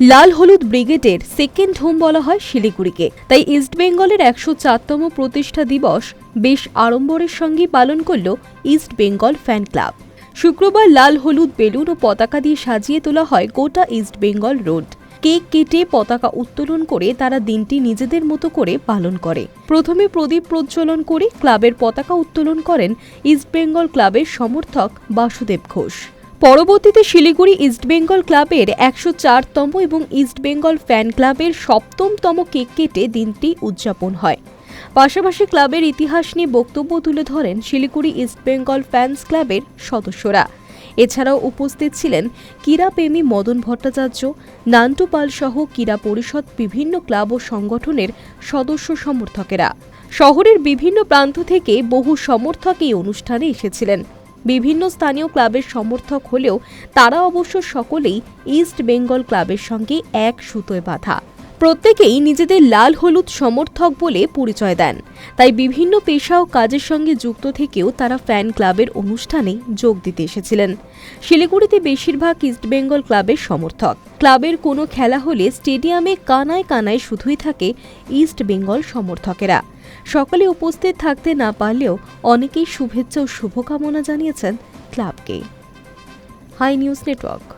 লাল হলুদ ব্রিগেডের second home বলা হয় শিলিগুড়িকে। তাই ইস্টবেঙ্গলের একশো চারতম প্রতিষ্ঠা দিবস বেশ আড়ম্বরের সঙ্গে পালন করল ইস্ট বেঙ্গল ফ্যান ক্লাব শুক্রবার লাল হলুদ বেলুন ও পতাকা দিয়ে সাজিয়ে তোলা হয় গোটা ইস্ট বেঙ্গল রোড কেক কেটে পতাকা উত্তোলন করে তারা দিনটি নিজেদের মতো করে পালন করে। প্রথমে প্রদীপ প্রজ্বলন করে ক্লাবের পতাকা উত্তোলন করেন ইস্টবেঙ্গল ক্লাবের সমর্থক বাসুদেব ঘোষ। পরবর্তীতে শিলিগুড়ি ইস্টবেঙ্গল ক্লাবের একশো চারতম এবং ইস্টবেঙ্গল ফ্যান ক্লাবের সপ্তমতম কেক কেটে দিনটি উদযাপন হয়। পাশাপাশি ক্লাবের ইতিহাস নিয়ে বক্তব্য তুলে ধরেন শিলিগুড়ি ইস্টবেঙ্গল ফ্যান্স ক্লাবের সদস্যরা। এছাড়াও উপস্থিত ছিলেন ক্রীড়াপ্রেমী মদন ভট্টাচার্য, নান্টু পাল সহ ক্রীড়া পরিষদ বিভিন্ন ক্লাব ও সংগঠনের সদস্য সমর্থকেরা। শহরের বিভিন্ন প্রান্ত থেকে বহু সমর্থক এই অনুষ্ঠানে এসেছিলেন। বিভিন্ন স্থানীয় ক্লাবের সমর্থক হলেও তারা অবশ্য সকলেই ইস্ট বেঙ্গল ক্লাবের সঙ্গে এক সুতোয় বাঁধা। প্রত্যেকেই নিজেদের লাল হলুদ সমর্থক বলে পরিচয় দেন। তাই বিভিন্ন পেশা ও কাজের সঙ্গে যুক্ত থেকেও তারা ফ্যান ক্লাবের অনুষ্ঠানে যোগ দিতে এসেছিলেন। শিলিগুড়িতে বেশিরভাগ ইস্টবেঙ্গল ক্লাবের সমর্থক। ক্লাবের কোনো খেলা হলে স্টেডিয়ামে কানায় কানায় শুধুই থাকে ইস্ট বেঙ্গল সমর্থকেরা। সকালে উপস্থিত থাকতে না পারলেও অনেকেই শুভেচ্ছা ও শুভকামনা জানিয়েছেন ক্লাবকে। High News Network.